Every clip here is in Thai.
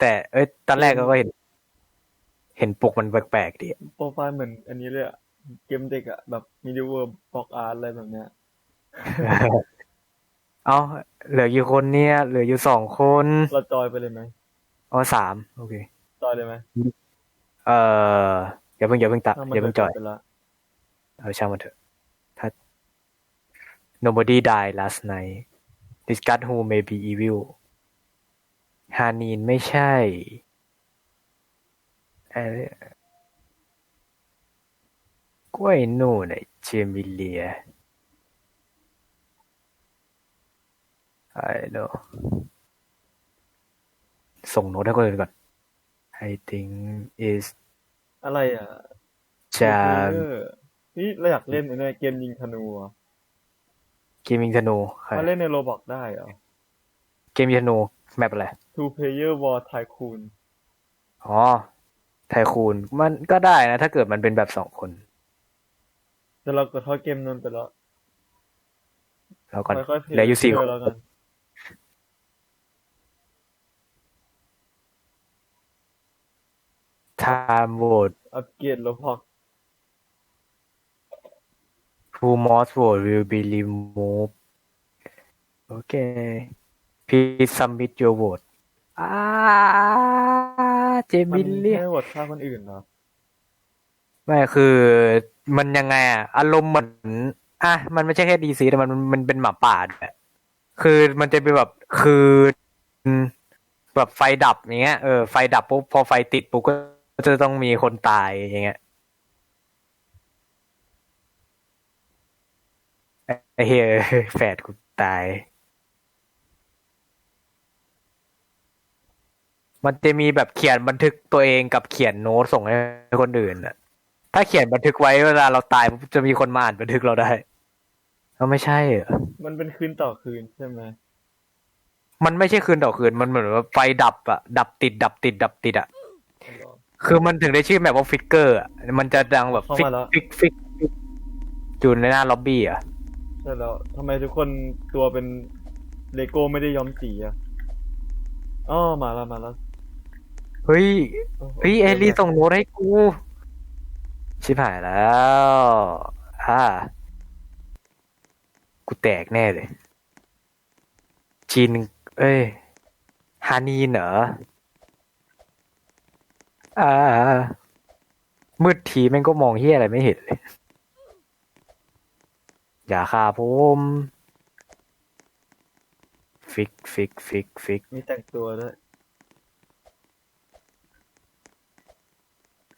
แต่เอ้ยตอนแรกก็เห็น เห็นปกมันแปลกๆดีโปรไฟล์เหมือนอันนี้เลยอะเกมเด็กอะแบบมีดิวเวอร์บล็อกอาร์ตอะไรแบบเนี้ยเอาเหลือกี่คนเนี่ย เหลืออยู่สองคนเราจอยไปเลยไหมอ๋อสามโอเคจอยเลยไหมเอ่ออย่าเพิ่งอย่าเพิ่งตัดถ้ามันอย่าเพิ่งจอยไปละเออช่างมันเถอะถ้า nobody died last night discuss who may be evil ฮานีนไม่ใช่เอ้ยกล้วยหนูไหนเจมิเลีย I know ส่งโน้ตให้คนอื่นก่อน I think is อะไรอะจาเออนี่เราอยากเล่นไอ้เนี่ยเกมยิงธนูอะเกมยิงธนูใครมาเล่นในโรบอกได้เหรอ เกมยิงธนู แมปอะไร Two Player War Tycoon อ๋อ ไทคูนมันก็ได้นะ ถ้าเกิดมันเป็นแบบสองคน แต่เรากดทอดเกมนั้นไปแล้วแล้วก่อนค่อยๆเพลเหลืออยู่สี่คนแล้วกัน time vote อัปเกรดโรบอก who most vote will be removed โอเค please submit your vote อ่าเจมัมินลเลียให้โหวตฆ่าคนอื่นเหรอไม่คือมันยังไงอะอารมณ์เหมือนอะมันไม่ใช่แค่ดีซีแต่มันมันเป็นหมาป่าด้วยคือมันจะเป็นแบบคือแบบไฟดับอย่างเงี้ยเออไฟดับปุ๊บพอไฟติดปุ๊บก็จะต้องมีคนตายอย่างเงี้ยไอ้เฮียแฝดกูตาย มันจะมีแบบเขียนบันทึกตัวเองกับเขียนโน้ตส่งให้คนอื่นอะถ้าเขียนบันทึกไว้เวลาเราตายปุ๊บจะมีคนมาอ่านบันทึกเราได้ก็ไม่ใช่เหรอมันเป็นคืนต่อคืนใช่ไหมมันไม่ใช่คืนต่อคืนมันเหมือนว่าไฟดับอะดับติด ดับติด ดับติดอะคือมันถึงได้ชื่อแบบว่าฟิกเกอร์อะมันจะดังแบบฟิกฟิกฟิกฟิกอยู่ในหน้าล็อบบี้อะใช่แล้วทำไมทุกคนตัวเป็นเลโก้ไม่ได้ย้อมสีอะอ๋อมาแล้วมาแล้ว เฮ้ยโอ้โหเฮ้ยเอลลี่ส่งโน้ตให้กู ชิบหายแล้วอ่ากูแตกแน่เลย จีน เอ้ยฮานีนเหรออ่า มืดทีแม่งก็มองเฮียอะไรไม่เห็นเลย อย่าฆ่าผมฟิกฟิกฟิกฟิกมีแต่งตัวด้วย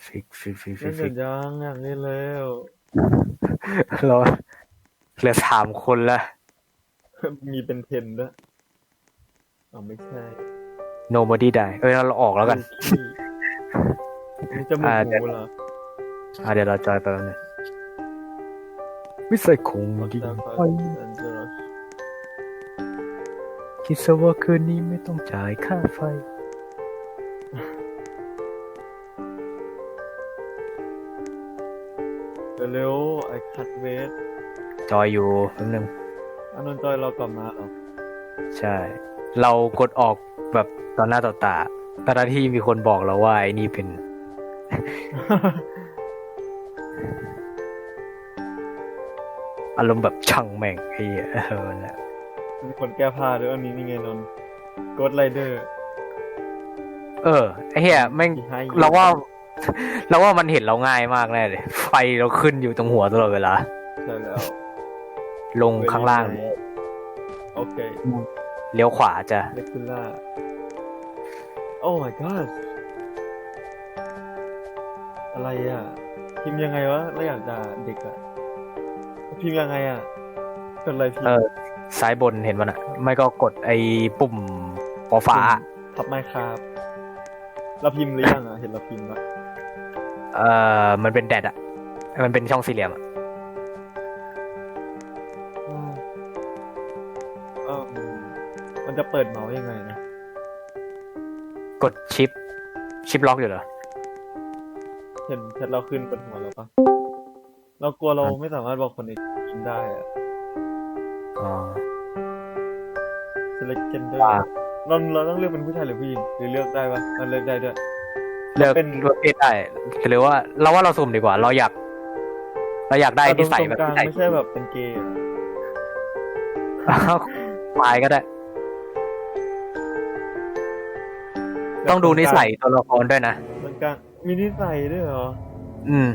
ฟิกฟิกฟิกฟิเล่กนฟิเสร็กจยังอยากเล่นแล้วเราเหลือสามคนละมีเป็นเทนด้วยอ๋อไม่ใช่ nobody die เอ้ยเราออกแล้วกันนี่จมูกอ่าหเดี๋ยวมูเหรออะเดี๋ยวเราจอยไปแล้วนึงวิสัยคงปักดีดาไปฟาอันเจอรัสคิดซะว่าคืนนี้ไม่ต้องจ่ายค่าไฟ เร็วๆไอคัดเวสจอยอยู่แป๊บนึงอันนนจอยเรากลับมาเหรอใช่ เรากดออกแบบตอนหน้าต่อตาตอนที่มีคนบอกเราว่าไอ้นี่เป็น อารมณ์แบบช่างแม่งไอ้เหี้ยเออนะมีคนแก้ผ้าด้วยอันนี้นี่ไงนนกดไรเดอร์ เออไอ้เหี้ยแม่งที่ให้เราว่า เราว่ามันเห็นเราง่ายมากแน่เลยไฟเราขึ้นอยู่ตรงหัวตลอดเวลาใช่แล้วลงข้างล่าง โอเคเลี้ยวขวาจะเลคูล่าโอ้ my god อะไรอะ พิมพ์ยังไงวะเราอยากด่าเด็กอะ พิมพ์ยังไงอะกดอะไรพิมเอพ์อซ้ายบนเห็นมันอะ ไม่ก็กดไอ้ปุ่มฟ้าฟ้า ทับไมค์ครับเราพิมพ์หรือยังอะ เห็นเราพิมพ์ปะ เออมันเป็นแดดอะมันเป็นช่องสี่เหลี่ยมอะอืมเออมันจะเปิดเมาส์ยังไงนะ กดชิป ชิปล็อกอยู่เหรอ เห็นแชทเราขึ้นบนหัวเราปะเรากลัวเราไม่สามารถบอกคนอื่นพิมพ์ได้อะอ๋อ select gender ว่าเราเราต้องเลือกเป็นผู้ชายหรือผู้หญิง หรือเลือกได้ปะมันเลือกได้ด้วย เลือกเป็นประเภทได้หรือว่า เราว่าเราสุ่มดีกว่า เราอยาก เราอยากได้เอาตรนิงสัยตรงแบบกลางนิสัยไม่ใช่แบบเป็นเกย์อะตายก็ได้ ต้องดูนิสัยตัวละครด้วยนะตรงกลางมีนิสัยด้วยเหรอ อืม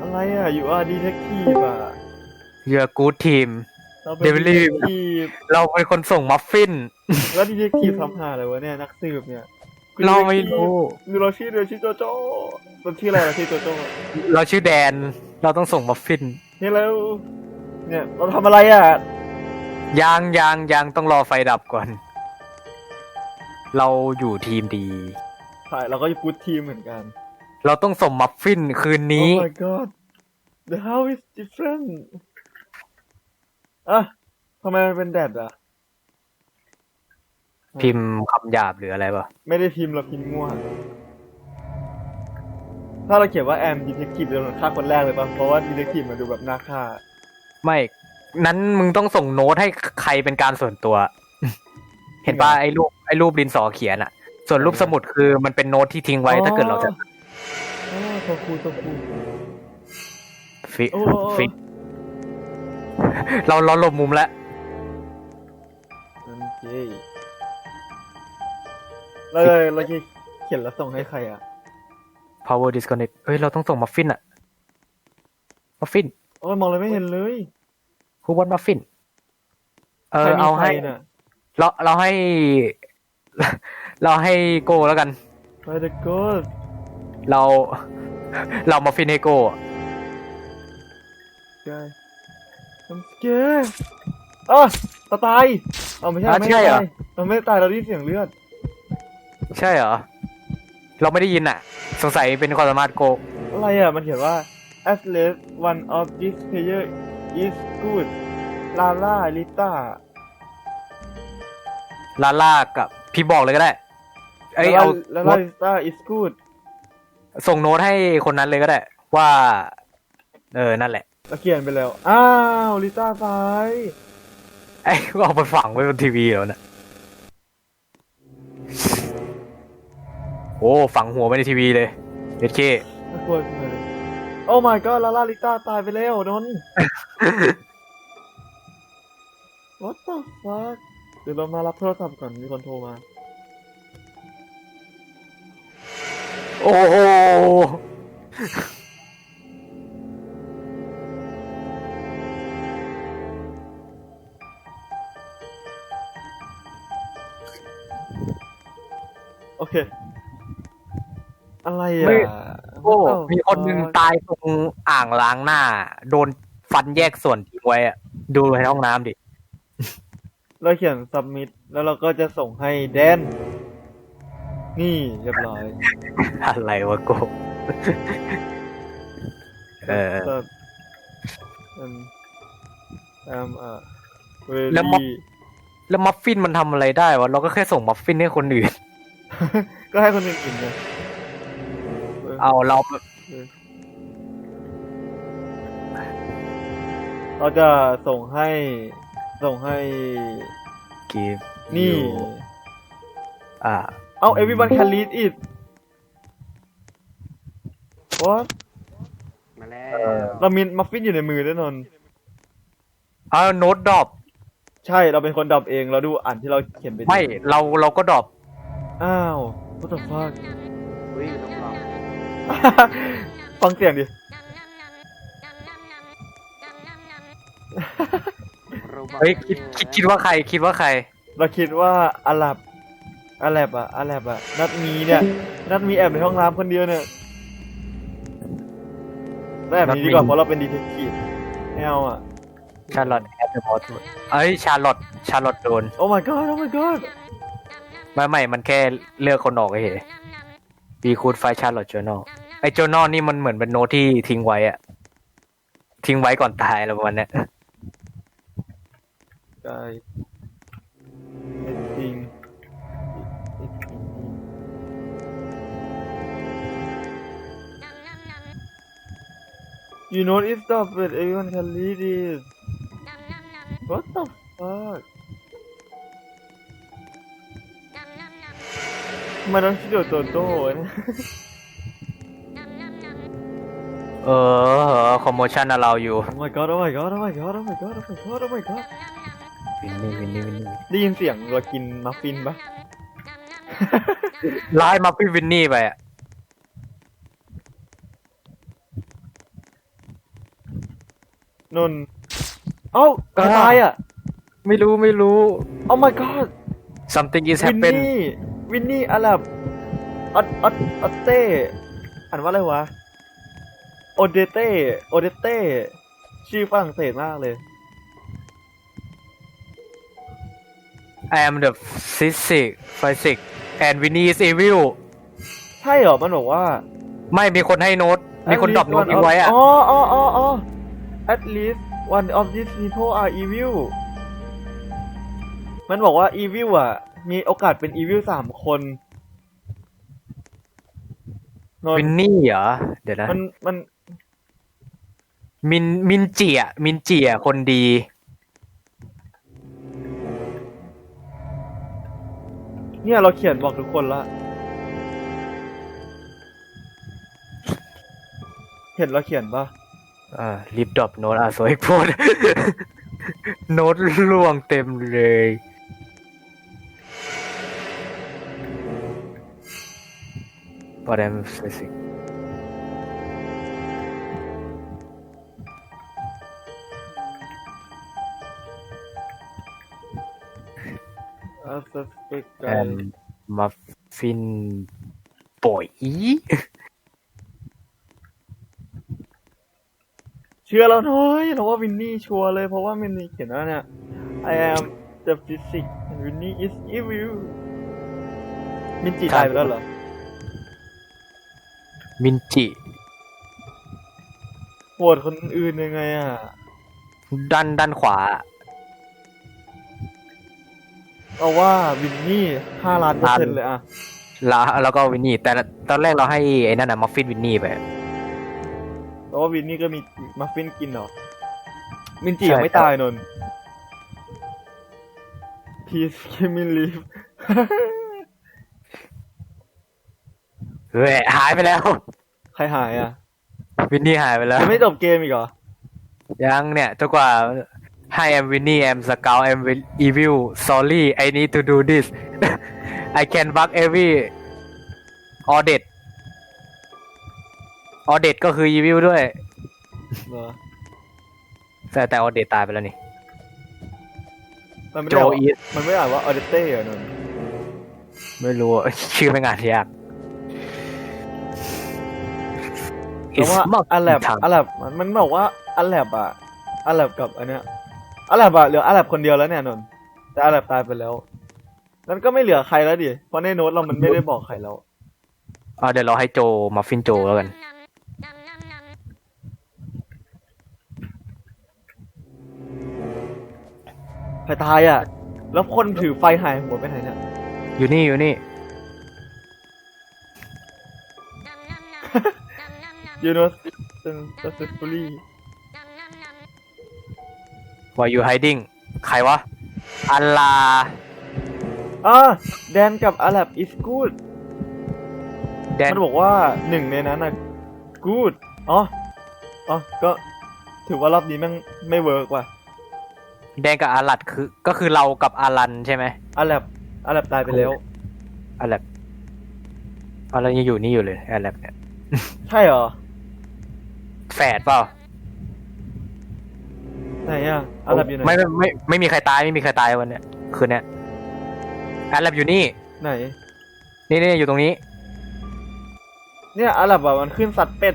อะไรอะอยู่อะดีเทคทีฟอะ You're a good team เราเป็นเดี๋ยวไปรีดีบเทคทีฟเราเป็นคนส่งมัฟฟิน แล้วดีเทคทีฟทำหาอะไรวะเนี่ย นักสืบเนี่ยคุณ เราไม่รู้ดูเราชื่อเดียวชื่อโจโจ้เราชื่ออะไรเราชื่อโจโจ้เราชื่อแดน เราต้องส่งมัฟฟินเฮ้ยแล้ว เนี่ยเราทำอะไรอะ ยางยางยางต้องรอไฟดับก่อน เราอยู่ทีมดีถ่ายเราก็กูดทีมเหมือนกัน เราต้องส่งมัฟฟินคืนนี้ Oh my god the house is different อะทำไมมันเป็นแดดอะ พิมพ์คำหยาบหรืออะไรปะไม่ได้พิมพ์เราพิมพ์มั่วถ้าเราเขียนว่าแอมดีเทคทีฟเราฆ่าคนแรกเลยป่ะ เพราะว่าดีเทคทีฟมันดูแบบน่าฆ่า ไม่นั้นมึงต้องส่งโน้ตให้ใครเป็นการส่วนตัว เห็นปะไอ้รูปไอ้รูปดินสอเขียนอะส่วนรูปสมุดคือมันเป็นโน้ตที่ทิ้งไว้ถ้าเกิดเราจะอ๋อโซคูโซคูฟิโอ้ฟิเราเราหลบมุมแล้ว เราเลยเราจะเขียนแล้วส่งให้ใครอะ power disconnect เฮ้ย เราต้องส่งมัฟฟินอะมัฟฟิน โอ้ยมองเลยไม่เห็นเลยคูวันมัฟฟินเอใครอมีเอาใครให้น่ะเรา เราให้ เราให้โก้แล้วกัน ไปเดอะโกสเรา เรามาฟินให้โก้กายทำสเกร์อะตาตาย เอาไม่ใช่อะไม่ใช่ได้เหรอตายเราไม่ได้ตาย เราได้ยินเสียงเลือด ใช่เหรอ เราไม่ได้ยินอะสงสัยเป็นความสามารถโกอะไรอะ มันเขียนว่า as less one of this player is good ลาล่าลิต้าลาล่ากับ พี่บอกเลยก็ได้เอ้ยเอาลาโน้ล่าตลิต้า is good ส่งโน้ตให้คนนั้นเลยก็ได้ ว่า เออ นั่นแหละเราเขียนไปแล้ว อ้าวลิต้าตายไอ้ก็เอาไปฝังไว้บนทีวีแล้วนะ โอ้ฝังหัวไว้ในทีวีเลยเด็ดเคน่ากลัวจังเลยโอ้ my god ลาล่าลิต้าตายไปแล้วนนท์ What the fuck เดี๋ยวเรามารับโทรศัพท์ก่อนมีคนโทรมา โอ้โหโอเค อะไรไม่อะ โอ้ What the มีคนหนึ่ง fuck? ตายตรงอ่างล้างหน้า โดนฟันแยกส่วนทิ้งไว้อะดูในห้องน้ำดิเราเขียน submit แล้วเราก็จะส่งให้แดน นี่เรียบร้อย อะไรวะโกเออ So, um, um, uh, very แล้วมัฟแล้วมัฟฟินมันทำอะไรได้วะ เราก็แค่ส่งมัฟฟินให้คนอื่น ก็ให้คนอื่นกินไง เอาเราเราจะส่งให้ ส่งให้กีบนี่อ่าเอ้า everyone can read it what มาแล้เออวเรามีมัฟฟินอยู่ในมือแน่นอนเอาโน้ตดรอปใช่เราเป็นคนดับเองเราดูอ่านที่เราเขียนไปดิไม่เราเราก็ดรอปอ้าว what the fuck วิ่งต้องลอง ฟังเสียงดิโรบอทเฮ้ยคิดคิดคิดว่าใครคิดว่าใคร เราคิดว่าอาลับอาแลบอะอาแลบอะนัดมีเนี่ย นัดมีแอบในห้องน้ำคนเดียวเนี่ยแล้วแอบหนี้ดีกว่านัดมีเพราะเราเป็นดีเทคทีฟไม่เอาอะชาร์ลอตแอดเดอร์มอสเอ้ยชาร์ลอตชาร์ลอตโดน โอ้ my god โอ้ my god ไม่ไม่มันแค่เลือกคนออกเฉย ปีคูดไฟชาร์ลอตจ o น a l ไอจ o น a l นี่มันเหมือนเป็นโน้ตที่ทิ้งไว้อะทิ้งไว้ก่อนตายอะไรประมาณเนี้ยได้จริง You know it's stop but everyone can read it What the fuck ไมต้องชื่อโตโต้เนี่ยเออคอมโมชั่นเราอยู่ โอ้ my god โอ้ my god โอ้ my god โอ้ my god โอ้ my god โอ้ my god วินนี่วินนี่วินนี่ได้ยินเสียงเรากินมัฟฟินปะ ไล่มาพี่วินนี่ไปอะนนท์เอ้าใครตายอะไม่รู้ไม่รู้ โอ้ my god something is วิน happen นี่ วินนี่อะไรแบบออดออดออดเต้อ่านว่าอะไรวะโอเดเต้โอเดเต้ชื่อฝรั่งเศสมากเลย I am the physics physics and Winnie is evil ใช่เหรอ มันบอกว่า ไม่มีคนให้โน้ต มีคนดรอปโน้ตทิ้งไว้อะอ๋ออ๋ออ๋ออ๋อ at least one of these people are evil มันบอกว่า evil อะ มีโอกาสเป็น evil สามคนนนวินท์นี่เหรอ เดี๋ยวนะ มันมัน มินมินเจีย มินเจียคนดี เนี่ยเราเขียนบอกทุกคนละ เห็นเราเขียนปะอ่ารีบดรอปโน้ตอะสวยโพดโน้ตล่วงเต็มเลย But I'm physics อาสเปกไก and muffin boy เชื่อเราหน่อยเราว่าวินนี่ชัวร์เลยเพราะว่าวินนี่เขียนว่าเนี่ย I am the physics and Winnie is evil มินจีครับตายไปแล้วเหรอ มินจิ โหวตคนอื่นยังไงอะ ด้านด้านขวา เอาว่าวินนี่ห้าล้านเปอร์เซ็นต์เลยอะแล้วแล้วก็วินนี่ แต่ตอนแรกเราให้ไอ้นั่นน่ะมัฟฟินวินนี่ไปแต่ว่าวินนี่ก็มีมัฟฟินกินเหรอ มินจีใช่ยังไม่ตายนนท์ Peace give me leave เฮ้ยหายไปแล้ว ใครหายอะวินนี่หายไปแล้วยังไม่จบเกมอีกเหรอ ยังเนี่ยจนกว่า Hi I'm Winnie I'm Scout I'm evil sorry I need to do this I can bug every audit audit ก็คือ evil ด้วย เหรอแต่แต่ audit ตายไปแล้วนี่ มันไม่โจได้ว่าอีสมันไม่อ่านว่าออเดเต้เหรอนนท์ไม่รู้อะชื่อไม่งานยาก แต่ว่า It's อัลแลบทางอัลแลบมันมันบอกว่าอัลแลบอะอัลแลบกับอันเนี้ยอัลแลบอะเหลืออัลแลบคนเดียวแล้วเนี่ยนนท์แต่อัลแลบตายไปแล้วนั้นก็ไม่เหลือใครแล้วดิเพราะในโน้ตเรามันไม่ได้บอกใครแล้วอ่าเดี๋ยวเราให้โจมาฟินโจแล้วกันใครตายอะ แล้วคนถือไฟหายหัวไปไหนเนี่ยอยู่นี่อยู่นี่ ยูโนสเซนเซสฟูลี่ Why you hiding ใครวะ อัลลาอ่าแดนกับอาแลบ is good แดนมันบอกว่าหนึ่งในนั้นน่ะ good อ๋อ อ๋อ ก็ถือว่ารอบนี้แม่งไม่เวิร์กว่ะ แดนกับอาลัดคือ ก็คือเรากับอารันใช่ไหมอาแลบอาแลบตายไปแล้วอาลัดอารันยังอยู่นี่อยู่เลยอาลัดเนี่ย ใช่เหรอแฝ ดเปล่าไหนอะอาแลบอยู่ไหนไม่ไม่ไม่ไม่มีใครตายไม่มีใครตายวันเนี้ยคืนเนี้ยอาลับอยู่นี่ไหน นี่นี่อยู่ตรงนี้ เนี่ยอาแลบอะมันขึ้นสัตว์เป็ด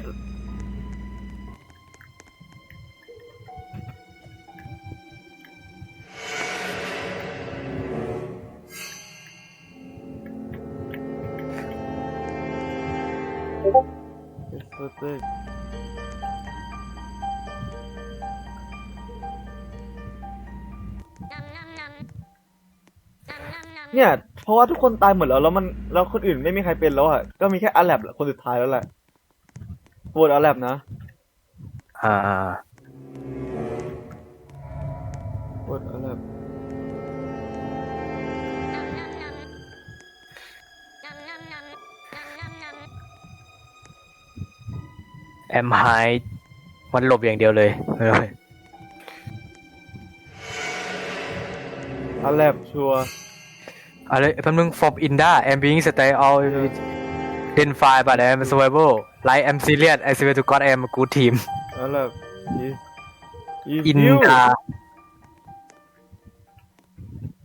เเนี่ย เพราะว่าทุกคนตายหมดแล้วแล้วมันแล้วคนอื่นไม่มีใครเป็นแล้วอะก็มีแค่อาแลบคนสุดท้ายแล้วแหละโหวตอาแลบนะอ่าโหวตอาแลบแอมไฮมันหลบอย่างเดียวเลยอเอออาแลบชัวร์ อะไรแป๊บนึง from Inda I'm being stay all in fire but I'm survival like I'm serious I swear to God I'm a good team อันแลบอีอีอินฟิวดา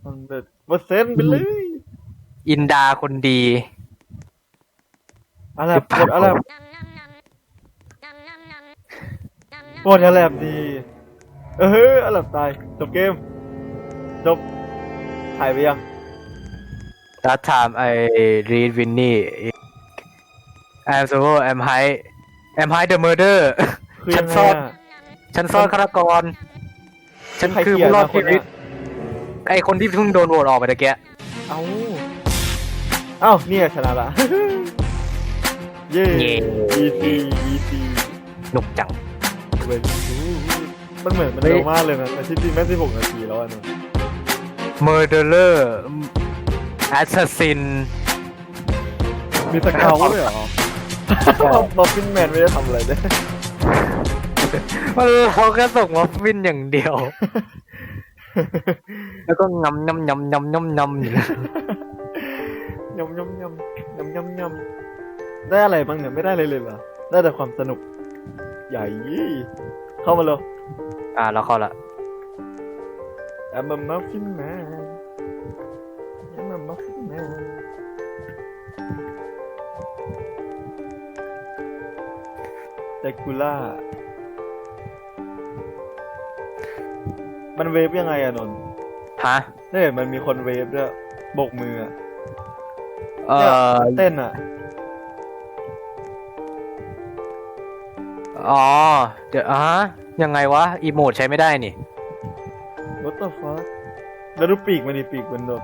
มันเด็ดเปอร์เซ็นต์ไปเลย อินดาคนดีอันแลบกดอันแลบกดอันแลบดี เอออันแลบตาย จบเกม จบถ่ายไปยัง that time I read Winnie I'm so I'm high I'm high the murder คือฉัยันงไงซ่อน อะฉันซ่อนฆาตกร ฉันใครคือเกลียดผู้รอดนะคนชีวิตเนี้ยไอคนที่เพิ่งโดนโหวตออกไปตะเกียเอ้าเอ้าเนี่ยชนะละเย้เย้ easy easy หนุกจัง เว้ยมันเหมือนมันเร็วมากเลยนะแต่ที่จริงแม่สิบหกนาทีแล้วอะเน อะ murderer assassin มีสเกาวด้วยเหรอบ๊อบบินแมนไม่ได้ทำอะไรเลยเราแค่ส่งมาฟินอย่างเดียว แล้วก็งำยำยำยำยำยำอยู่นะยำยำยำยำยำยำได้อะไรบ้างเนี่ยไม่ได้เลยเลยเหรอ ได้แต่ความสนุก ใหญ่เข้ามาเลยอ่าแล้วเข้าละ I'm a muffin man I'm เดกูล่า มันเวฟยังไงอะนนท์ฮะถ้าเห็นมันมีคนเวฟด้วยโบกมืออะเอ่เนี่ยอ เต้นอะอ๋อ เดี๋ยวอะยังไงวะ อีโมดใช้ไม่ได้นี่ What the fuck แล้วดูปีกมันดิปีกมันแบบ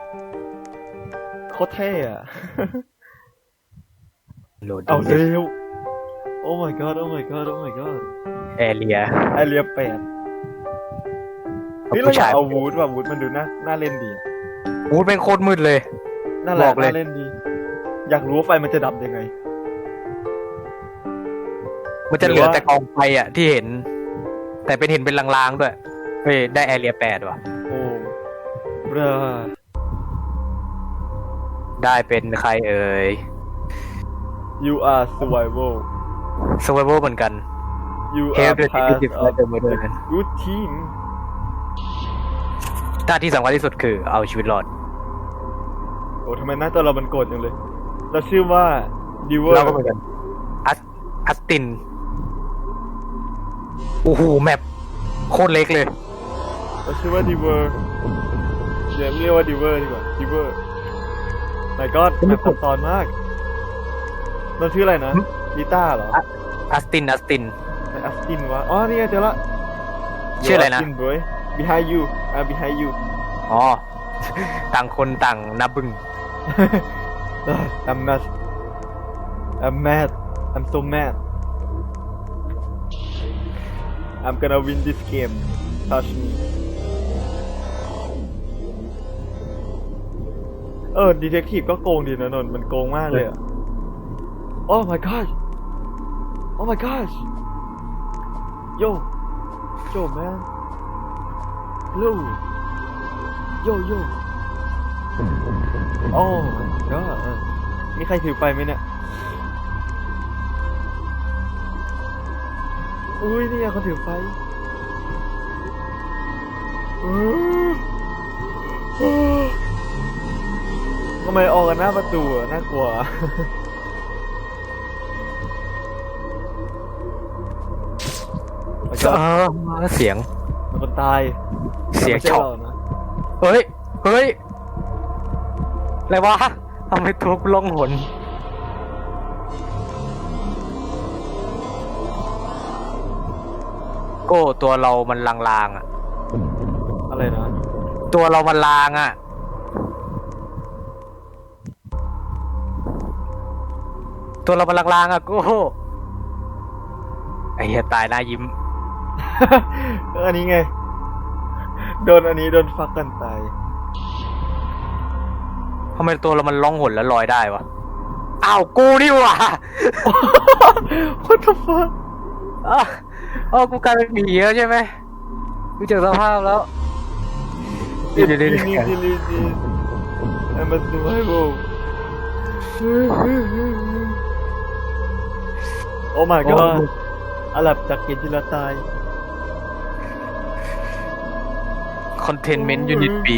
โคตรเท่อะ โหลดเอาเร็ว Oh my god Oh my god Oh my god แอเรีย ไอเรียแปดนี่เราอยากเอาวูดว่ะวูดมันดูน่าน่าเล่นดีอะมูดเป็นโคตรมืดเลย น่ารับอกกเลย น่าเล่นดี อยากรู้ว่าไฟมันจะดับยังไง มันจะเหลือแต่กองไฟอะที่เห็น แต่เป็นเห็นเป็นลางๆด้วยเฮ้ยได้แอเรียแปดว่ะ โอ้เบรอได้เป็นใครเอ่ย you are survival survival เหมือนกัน you Help are the part detective of the murder the good team หน้าที่สำคัญที่สุดคือเอาชีวิตรอด โอ้ทำไมหน้าจอเรามันโกรธจังเลย เราชื่อว่า diver เราก็เหมือนกันอัสอัสตินโอ้โหแมปโคตรเล็กเลย เราชื่อว่า diver เดี๋ยวเรียกว่า diver ดีกว่า diver my god ไม่แบได้บกดซับซ้อนมากเราชื่ออะไรนะ หึลิต้าเหรออัสตินอัสตินไออัสตินวะอ๋อนี่ไงเจอละชื่ออะไรนะ Astin boy behind you อ่า behind you อ๋อ ต่างคนต่างนับบึง I'm not I'm mad I'm so mad I'm gonna win this game touch me เออดีเทคทีฟก็โกงดีนะนนท์มันโกงมากเลยอะ Oh my gosh Oh my gosh Yo Yo man Hello Yo yo Oh my god มีใครถือไฟไหมเนี่ย อุ้ยนี่ไงเขาถือไฟอื้ออื้อทำไมออกกันหน้าประตูอะน่ากลัว เออเสียง มีคนตายเสียงแต่ไม่ใช่ช็อกเรานะเฮ้ย เฮ้ย อะไรวะทำไมตัวกูล่องหนโก้ตัวเรามันลางๆอะ อะไรนะตัวเรามันลางอะ ตัวเรามันลางๆอะโก้ไอ้เหี้ยตายหน้ายิ้มเอออันนี้ไง โดนอันนี้โดนฟักกันตายทำไมตัวเรามันล่องหนแล้วลอยได้วะ อ้าวกูนี่หว่า What the fuck อ๋ออ๋อกูกลายเป็นผีแล้วใช่ไหมดูจากสภาพแล้วเดี๋ยวเดี๋ยวเดี๋ยวนี่นี่นี่นี่ไอ้มันดูให้ผมโอ้ my god อาหลับจากเกมที่เราตาย อนเทนเมนต์ยูนิตปี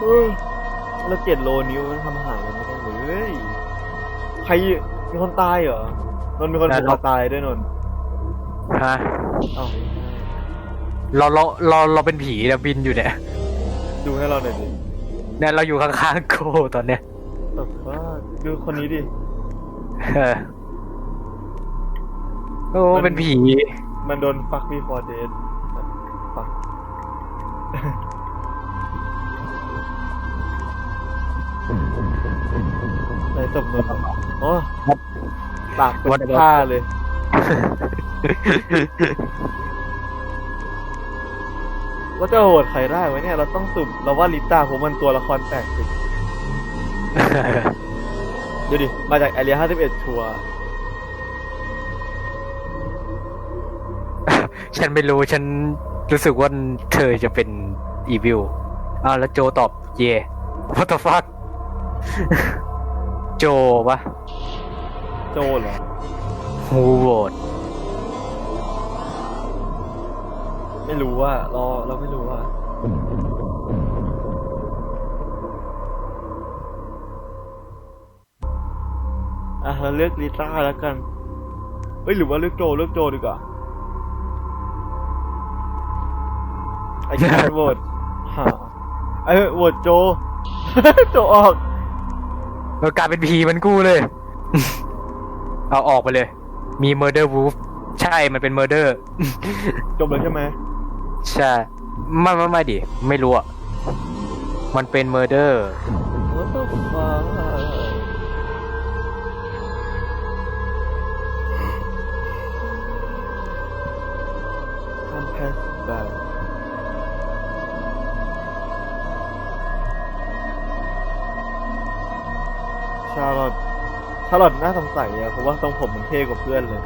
เออแล้วเกตโลนิ้วมันทำอาหารมันไม่ได้เลยเฮ้ยใครมีคนตายเหรอนนท์มีคนผูกคอตายด้วยนนท์ฮะเอ้าเราเราเราเราเป็นผีนะบินอยู่เนี่ยดูให้เราหน่อยดิเนี่ยเราอยู่ข้างๆโกตอนเนี้ยตบว่าดูคนนี้ดิเออโอ้มันเป็นผี มันโดนฟักมีฟอร์เดนฟัก ไหนตบนนท์โอ้ปากเป็นผ้าเลย ว่าจะโหวตใครได้วะเนี่ย เราต้องสุ่มเราว่าลิต้าผมมันตัวละครแปลกสุดดูดิ มาจากแอเรีย51ชัวร์ฉันไม่รู้ฉัน รู้สึกว่าเธอจะเป็นอีวิลอ้าวแล้วโจตอบเย่ what the fuck โจปะโจเหรอฮูโหวตไม่รู้ว่าเราเราไม่รู้ว่า อะเราเลือกลิต้าแล้วกัน เฮ้ยหรือว่าเลือกโจเลือกโจดีกว่า ไอ้การโหวตหาเออโหวตโจ โจออกมันกลายเป็นผีเหมันกูเลย เอาออกไปเลย มี murder wolf ใช่ มันเป็น murder จบแล้วใช่ไหมใช่ ไม่ไม่ไม่ดิ ไม่รู้อะมันเป็น murder What the fuck ชาลอตน่าสงสัยอะเพราะว่าทรงผมมันเท่กว่าเพื่อนเลย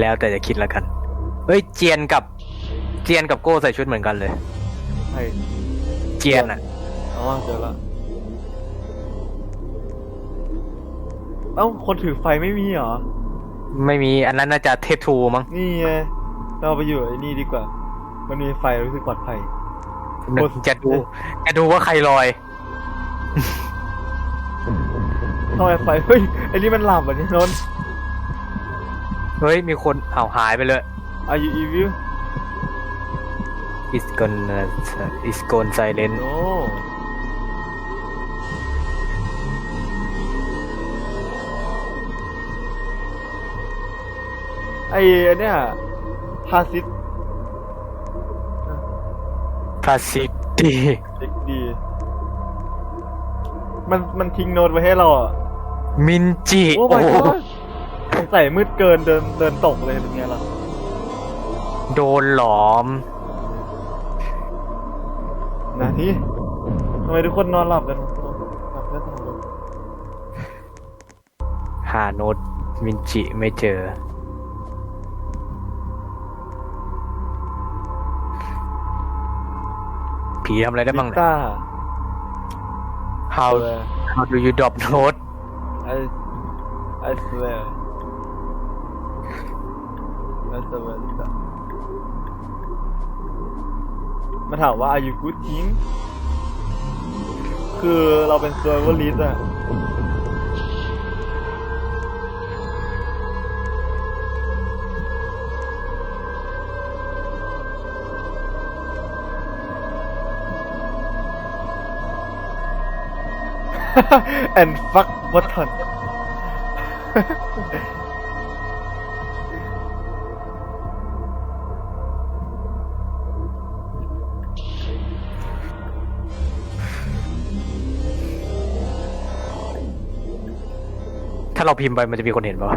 แล้วแต่จะคิดแล้วกัน เฮ้ยเจียนกับ เจียนกับโก้ใส่ชุดเหมือนกันเลย ใช่ เจียนอะอ๋อเจอละเอ้าคนถือไฟไม่มีเหรอ ไม่มีอันนั้นน่าจะเททูมั้งนี่ไงเราไปอยู่ไอ้นี่ดีกว่า มันมีไฟรู้สึกปลอดภัยโคตรจะดูจะดูว่าใครลอย ทำไมไฟเฮ้ยไอ้นี่มันหลับอะเนี่ยนนท์เฮ้ย มีคนอ้าวหายไปเลย Are you evil is gonna is gone silent No ไอ้เนี่ยพาซิตพาสิตีเด็กดี มันมันทิ้งโน้ตไว้ให้เราอะ มินจิ โอ้ my god สงสัยมืดเกินเดินเดินตกเลยเป็นไงล่ะโดนหลอม นะนี่ทำไมทุกคนนอนหลับกันหลับแค่สองคนหาโน้ตมินจิไม่เจอ ผีทำอะไรได้บ้างลิเนี่ย ต้า how how do you drop note I I swear I swear ลิต้ามาถามว่า are you good team คือเราเป็น survivalist อะ and fuck button ถ้าเราพิมพ์ไปมันจะมีคนเห็นปะ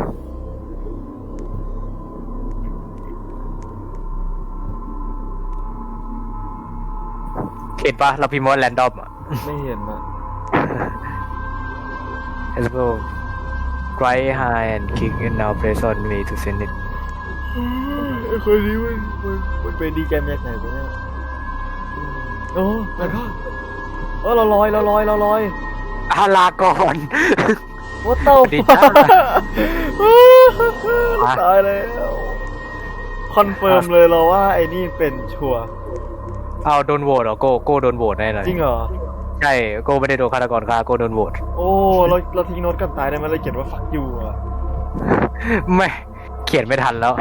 เห็นปะเราพิมพ์ว่าแรนดอมอะ ไม่เห็นอะแล้วก็ right high and kick and now press on me to send it ไอ้คนนี้มันมันมันเป็นดีแกมจากไหนไปเนี่ยโอ้แล้วก็เออเราลอยเราลอยเราลอยอาลาก่อน What the ดี fuck จ้าตายแล้ว คอนเฟิร์มเลยเราว่าไอ้นี่เป็นชัวร์เอาโดนโหวตเหรอโกโกโดนโหวตแน่เลยจริงเหรอ ใช่โกไม่ได้โดนฆาตกรฆ่าโกโดนโหวตโอ้เราเราทิ้งโน้ตกันตายได้ไหมเราเขียนว่า fuck you อะไม่เขียนไม่ทันแล้ว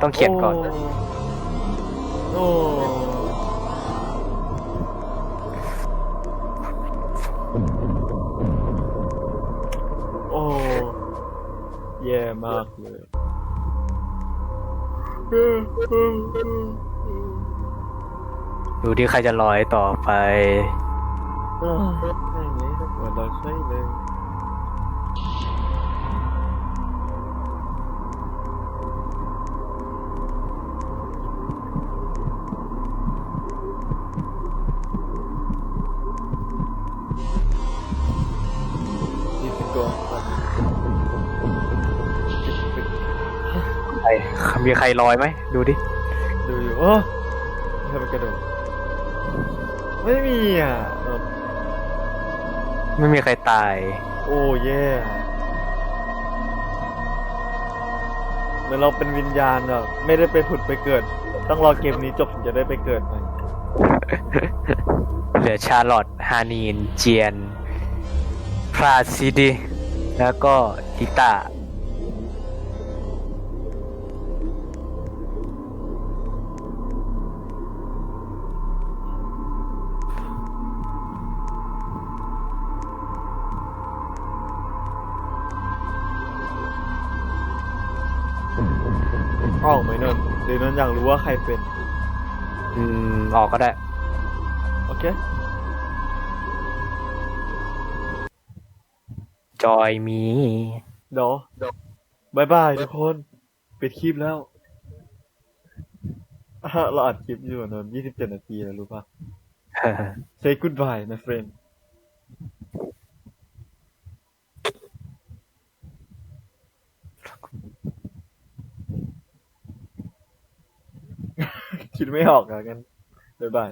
ต้องเขียนก่อนโอ้โอ้แย่มากเลยดูที่ใครจะลอยต่อไป อ่าไม่นี้เหมือนเราใช่เลยนี่เป็นตัวใครมีใครลอยไหม ดูดิ ดูอยู่โอ้ทำไมกระโดดไม่มีอะ ไม่มีใครตาย โอ้แย่เหมือนเราเป็นวิญญาณแบบไม่ได้ไปผุดไปเกิด ต้องรอเกมนี้จบถึงจะได้ไปเกิดใหม่เหลือชาร์ลอตฮานีน เจียน พราซิดี แล้วก็ลิต้า นนท์อยากรู้ว่าใครเป็น อืม ออกก็ได้ โอเค จอยมีเดี๋ยวบายบายทุกคน ปิดคลิปแล้วอะเราอัดคลิปอยู่นนยี่สิบเจ็ดนาทีแล้วรู้ปะ say goodbye my friend คิดไม่ออกอะกันบ๊ายบาย